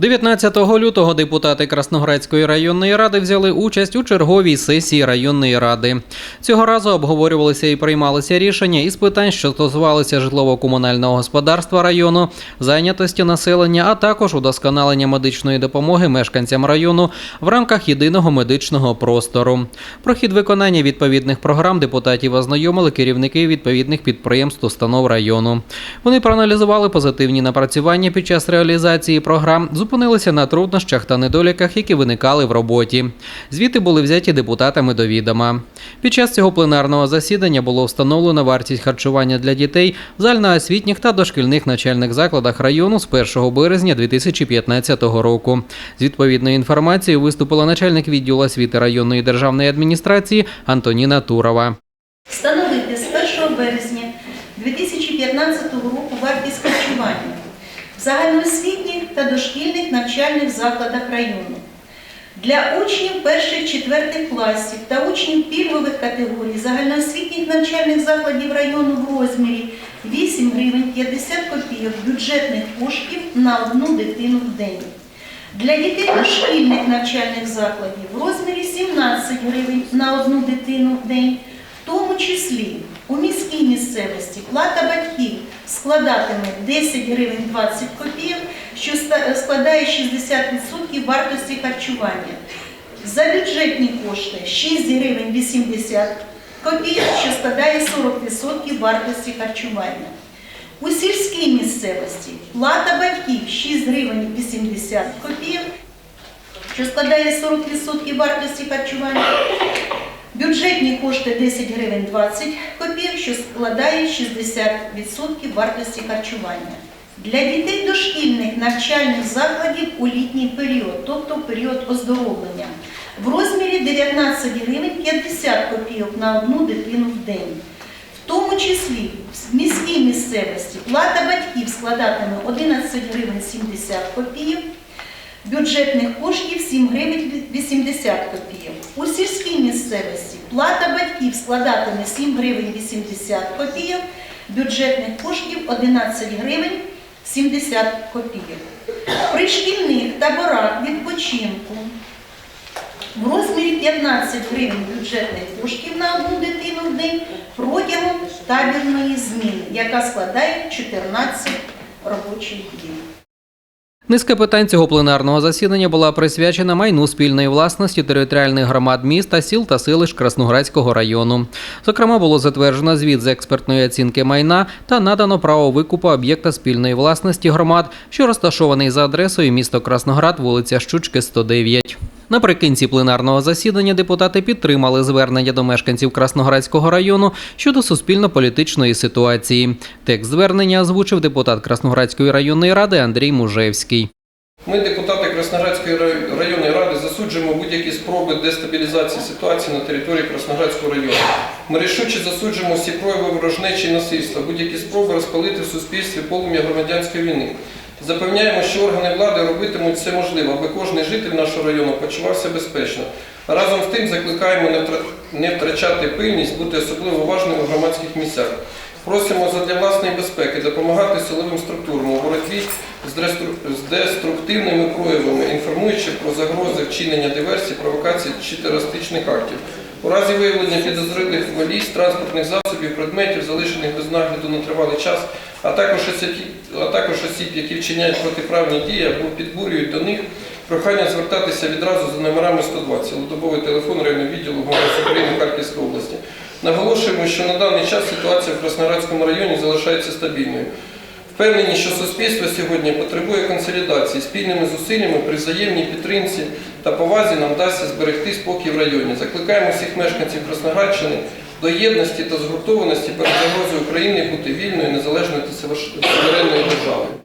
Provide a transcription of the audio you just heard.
19 лютого депутати Красноградської районної ради взяли участь у черговій сесії районної ради. Цього разу обговорювалися і приймалися рішення із питань, що стосувалися житлово-комунального господарства району, зайнятості населення, а також удосконалення медичної допомоги мешканцям району в рамках єдиного медичного простору. Про хід виконання відповідних програм депутатів ознайомили керівники відповідних підприємств установ району. Вони проаналізували позитивні напрацювання під час реалізації програм, зупинилися на труднощах та недоліках, які виникали в роботі. Звіти були взяті депутатами до відома. Під час цього пленарного засідання було встановлено вартість харчування для дітей в загальноосвітніх та дошкільних навчальних закладах району з 1 березня 2015 року. З відповідною інформацією виступила начальник відділу освіти районної державної адміністрації Антоніна Турова. Встановити з 1 березня 2015 року вартість харчування в загальноосвітніх та дошкільних навчальних закладах району. Для учнів перших-четвертих класів та учнів пільгових категорій загальноосвітніх навчальних закладів району в розмірі 8 гривень 50 копійок бюджетних коштів на одну дитину в день. Для дітей дошкільних навчальних закладів в розмірі 17 гривень на одну дитину в день, в тому числі у міській місцевості плата батьків складатиме 10 гривень 20 копійок, що складає 60% вартості харчування. За бюджетні кошти 6 гривень 80 копійок, що складає 40% вартості харчування. У сільській місцевості плата батьків 6 гривень 80 копійок, що складає 40% вартості харчування. Бюджетні кошти 10 гривень 20 копійок, що складає 60% вартості харчування. Для дітей дошкільних навчальних закладів у літній період, тобто період оздоровлення, в розмірі 19 гривень 50 копійок на одну дитину в день. В тому числі в міській місцевості плата батьків складатиме 11 гривень 70 копійок, бюджетних коштів 7 гривень 80 копійок. У сільській місцевості плата батьків складатиме 7 гривень 80 копійок, бюджетних коштів 11 гривень 70 копійок. При шкільних таборах відпочинку в розмірі 15 гривень бюджетних коштів на одну дитину в день протягом табірної зміни, яка складає 14 робочих днів. Низка питань цього пленарного засідання була присвячена майну спільної власності територіальних громад міста, сіл та селищ Красноградського району. Зокрема, було затверджено звіт з експертної оцінки майна та надано право викупу об'єкта спільної власності громад, що розташований за адресою місто Красноград, вулиця Щучки, 109. Наприкінці пленарного засідання депутати підтримали звернення до мешканців Красноградського району щодо суспільно-політичної ситуації. Текст звернення озвучив депутат Красноградської районної ради Андрій Мужевський. Ми, депутати Красноградської рай- районної ради, засуджуємо будь-які спроби дестабілізації ситуації на території Красноградського району. Ми рішуче засуджуємо всі прояви ворожнечі і насильства, будь-які спроби розпалити в суспільстві полум'я громадянської війни. Запевняємо, що органи влади робитимуть все можливе, аби кожен житель нашого району почувався безпечно. Разом з тим закликаємо не втрачати пильність, бути особливо уважними в громадських місцях. Просимо задля власної безпеки допомагати силовим структурам у боротьбі з деструктивними проявами, інформуючи про загрози вчинення диверсій, провокацій чи терористичних актів. У разі виявлення підозрілих валіз, транспортних засобів, предметів, залишених без нагляду на тривалий час, а також осіб, а також осіб, які вчиняють протиправні дії або підбурюють до них, прохання звертатися відразу за номерами 120, цілодобовий телефон районного відділу МВС України Харківської області. Наголошуємо, що на даний час ситуація в Красноградському районі залишається стабільною. Впевнені, що суспільство сьогодні потребує консолідації спільними зусиллями при взаємній підтримці та повазі нам вдасться зберегти спокій в районі. Закликаємо всіх мешканців Красноградщини до єдності та згуртованості перед загрозою України бути вільною, незалежною та суверенною державою.